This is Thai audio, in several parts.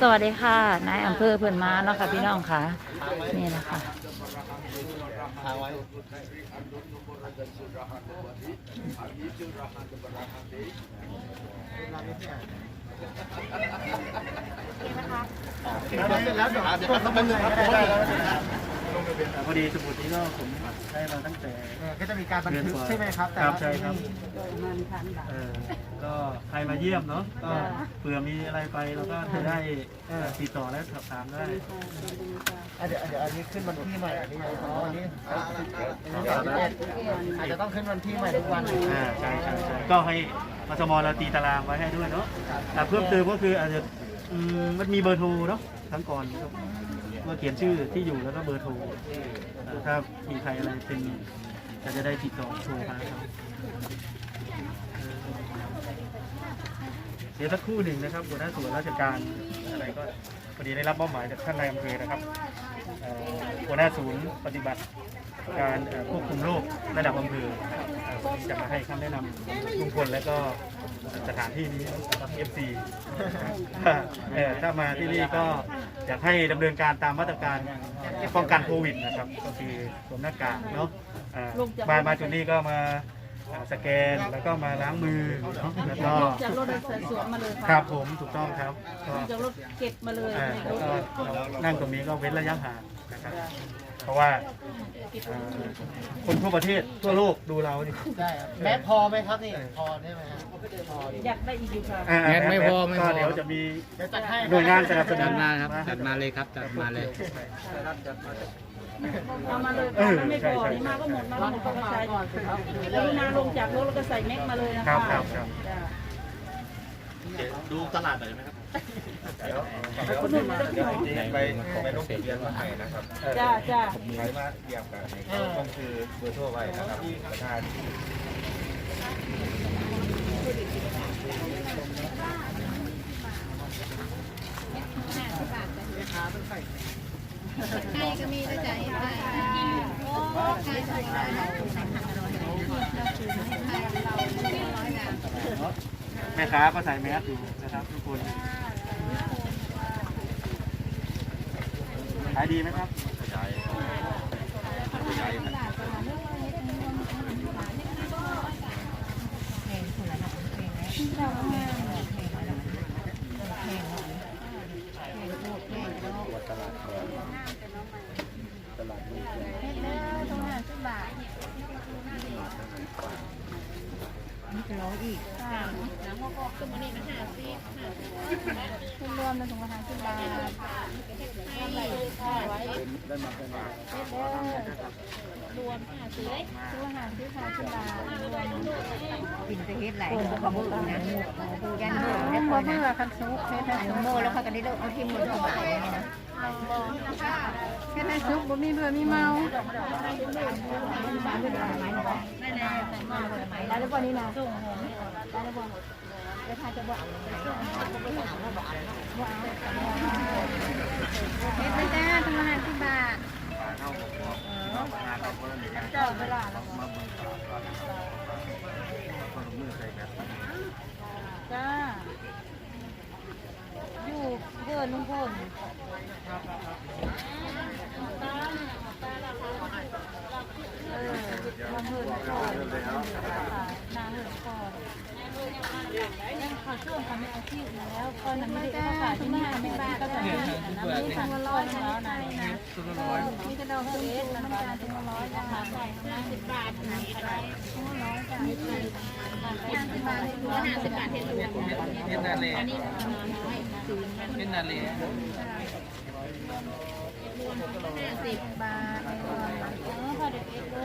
สวัสดีค่ะ นายอำเภอเพื่อนมาเนาะค่ะพี่น้องค่ะ นี่นะคะค้างไว้เสร็จแล้วเดี๋ยวเดี๋ยวเขาเป็นเลยครับได้แล้วนะครับพอดีสมุดนี้ก็ผมได้มาตั้งแต่ก็จะมีการบันทึกใช่ไหมครับ แต่ครับละใช่ครับเออ ก็ใครมาเยี่ยมเนาะก็เผื่อมีอะไรไปเราก็จะได้เอ่อติดต่อและสอบถามได้อะเดี๋ยวเดี๋ยวอันนี้ขึ้นวันที่ใหม่อันนี้อ๋ออันนี้อันนี้วันที่เอ็ดอาจจะต้องขึ้นวันที่ใหม่ทุกวันอ่าใช่ใช่ใช่ก็ให้มสมเราตีตารางไว้ให้ด้วยเนาะแต่เพิ่มเติมก็คืออาจจะอืมมันมีเบอร์โทรเนาะทั้งก่อนครับเมื่อเขียนชื่อที่อยู่แล้วก็เบอร์โทรเอ่อถ้ามีใครอะไรเป็นก็จะได้ติดต่อโทรหาเขา เดี๋ยวสักครู่หนึ่งนะครับหัวหน้าส่วนราชการอะไรก็พอดีได้รับมอบหมายจากท่านนายอำเภอนะครับหัวหน้าศูนย์ปฏิบัติการควบคุมโรคระดับอำเภอจะมาให้คำแนะนำลุงพลและก็สถานที่นี้สำหรับ FC เอ่อถ้ามาที่นี่ก็อยากให้ดำเนินการตามมาตรการป้องกันโควิดนะครับ ก็คือสวมหน้ากากเนาะมามาจุดนี้ก็มา สแกนแล้วก็มาล้างมือเนาะแล้วก็ลงจากรถใส่สวมมาเลยคค่ะรับผมถูกต้องครับก็ลงจากรถเก็บมาเลยอ่าในแล้วรก็ถนั่งตรงนี้ก็เว้นระยะห่างนะครับ เพราะว่าเอ่อคนทั่วประเทศทั่วโลกดูเรานี่ได้ครับแม้พอไหมครับนี่ พอใช่ไหมครับพอดีอยากได้อีกอยู่ค่ะอ่าแม็กไม่พอไม่พอ ก็เดี๋ยวจะมี เดี๋ยวจัดให้หน่วยงานสนับสนุจันดมาครับจัดมาเลยครับจัดมาเลย เอามาเลยค่ะมันไม่พอนี่มาก็หมดมาก็หมดก็ใช้แล้วนาลงจากรถแล้วก็ใส่แม็กมาเลยนะครัคะบครับครับ จ้ะดูตลาดหน่อยไหมครับ คนหนึ่งได้พี่น้องไปไปลงทะเบียนมาให้นะครับจ้าจ้า ใครมาเยี่ยมกันนี่ต้องคือเบอร์โทรไว้นะครับประธาน ใครก็มีด้วยใจใครโอ้ใครใครใครเราร้อยนะ แม่ค้าก็ใส่แมสอยู่นะครับทุกคนขายดีไหมครับรว มเป็นถุงละห้าสิบบาททำไรไว้รวมห้าสิบถุงละห้าสิบห้าสิบบาทกินไปเฮ็ดไหลขอมือนะยันมือแล้วขอมือคันซุกเฮ็ดให้โม่แล้วเขาก็ได้เอาที่มือสบายนี่นะเฮ็ดให้ซุกบ่มีเบื่อมีเมาได้แล้วได้แล้วบ่นี้นะได้แล้วบ่ได้ทาจะบ่ เฮ็ดไปจ้าถุงละห้าสิบบาทเจ้าเวลาแล้วจ้าอยู่เดินลุงพลเออมาเหิ เล็กน้ำตาลถึงร้อยนะคะใส่ห้าสิบบาทนะอะไรร้อยจ้ะห้าสิบบาทห้าสิบบาทเห็นรวมเฮ็ดนาเลอันนี้เฮ็ดนาเลห้าสิบบาทเออพอเด็กเอ็กโร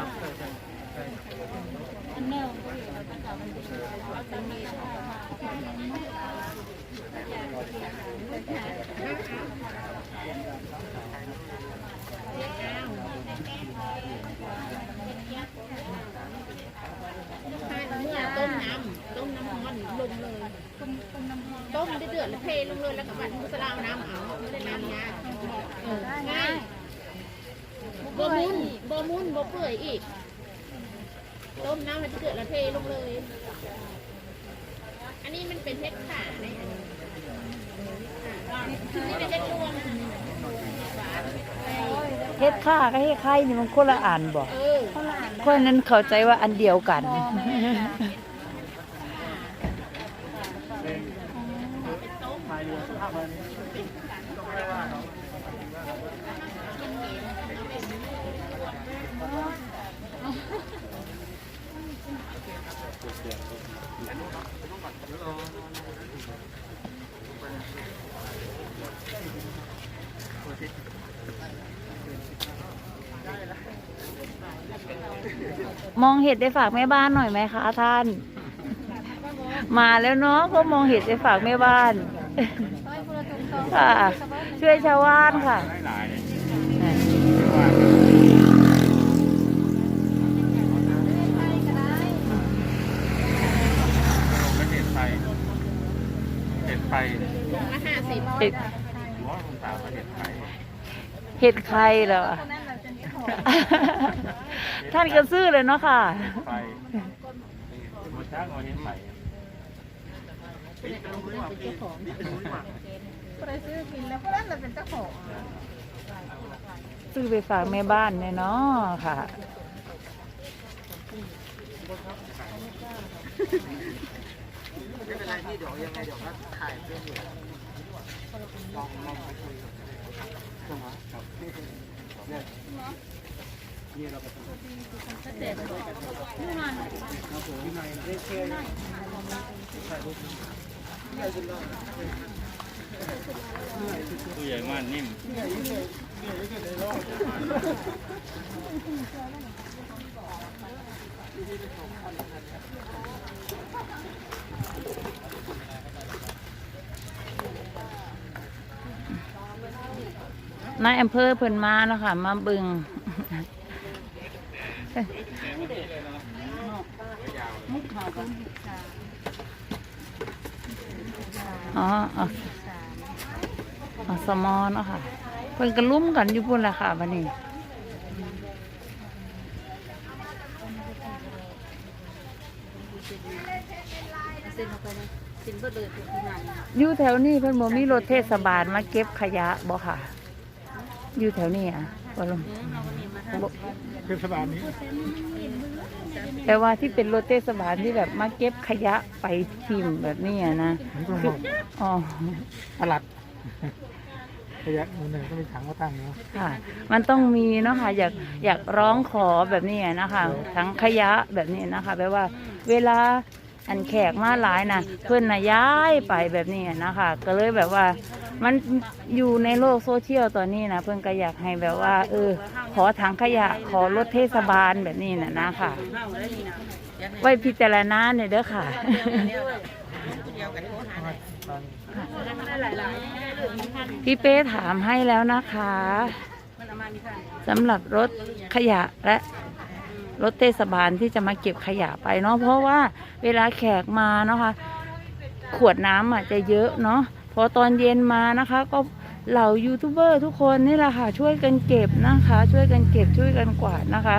อั ต้มน้ำต้มน้ำร้อนลงเลยต้มต้มน้ำร้อนต้มได้เดือดแล้วเทลงเลยแล้วก็บัดมุสลาวน้ำเอาไม่ได้น้ำยาเออง่ายบ่มุนบ่มุนบ่เปื่อยอีก ต้มน้ำแล้วจะเดือดล้วเทลงเลย อันนี้มันเป็นเห็ดขาเนี่ยอันนี้นี่เป็นเห็ดรวมเฮ็ดค่ากับเฮ็ดไข่นี่มันคนละอันบ่เออเขาหลานคนนั้นเข้าใจว่าอันเดียวกัน มองเห็ดได้ฝากแม่บ้านหน่อยไหมคะท่าน มาแล้วเนาะก็มองเห็ดได้ฝากแม่บ้าน ค่ะ ช่วยชาวบ้านค่ะ หลายไม่เห็นไฟ เห็นไฟละห้าสิบเห็ดหัวคุณตาเขาเห็นไฟเห็ดใครเหรอ ท่านก็ซื้อเลยเนาะค่ะไฟมันช้างเอาเห็นไฟซื้อไปฝากแม่บ้านเนี่ยเนาะค่ะ ไม่เป็นไรพี่เดี๋ยวยังไงเดี๋ยวก็ถ่ายเพื่อนอยู่ลองลองไปคุยกับครับเนี่ยนี่เราไปทำครับผมที่ไหนได้เชื่อถ่ายรูปผู้ใหญ่ม่านนิ่มน นายอำเภอเพิ่นมาเนาะคะมาบึงอ๋ออ๋อสมอเนาะค่ะเพิ่นก็ลุ้มกันอยู่พุ่นละค่ะวันนี้อยู่แถวนี้เพิ่นบ่มีรถเทศบาลมาเก็บขยะบ่ค่ะ อยู่แถวนี้อะบ่ลงบ่เทศบาลนี้ แต่ว่าที่เป็นรถเทศบาลที่แบบมาเก็บขยะไปทิมแบบนี้อะนะคืออ๋อตลาดขยะมือหนึ่งก็มีถังมาตั้งเนาะค่ะ มันต้องมีเนาะค่ะอยากอยากร้องขอแบบนี้อะนะคะทั้งขยะแบบนี้นะคะแปลว่า เวลา อันแขกมาหลายนะเพื่อนนะย้ายไปแบบนี้อะนะคะ ก็เลยแบบว่ามันอยู่ในโลกโซเชียลตอนนี้นะเพื่อนก็อยากให้แบบว่า เออ ขอถังขยะขอรถเทศบาลแบบนี้นะนะคะไว้พิจารณาเนี่ยเด้อค่ะพี่เป้ถามให้แล้วนะคะสำหรับรถขยะและ รถเทศบาลที่จะมาเก็บขยะไปเนาะเพราะว่าเวลาแขกมาเนาะคะขวดน้ำอะจะเยอะเนาะพอตอนเย็นมานะคะ ก็เหล่ายูทูบเบอร์ทุกคนนี่แหละค่ะช่วยกันเก็บนะคะ ช่วยกันเก็บช่วยกันกวาดนะคะ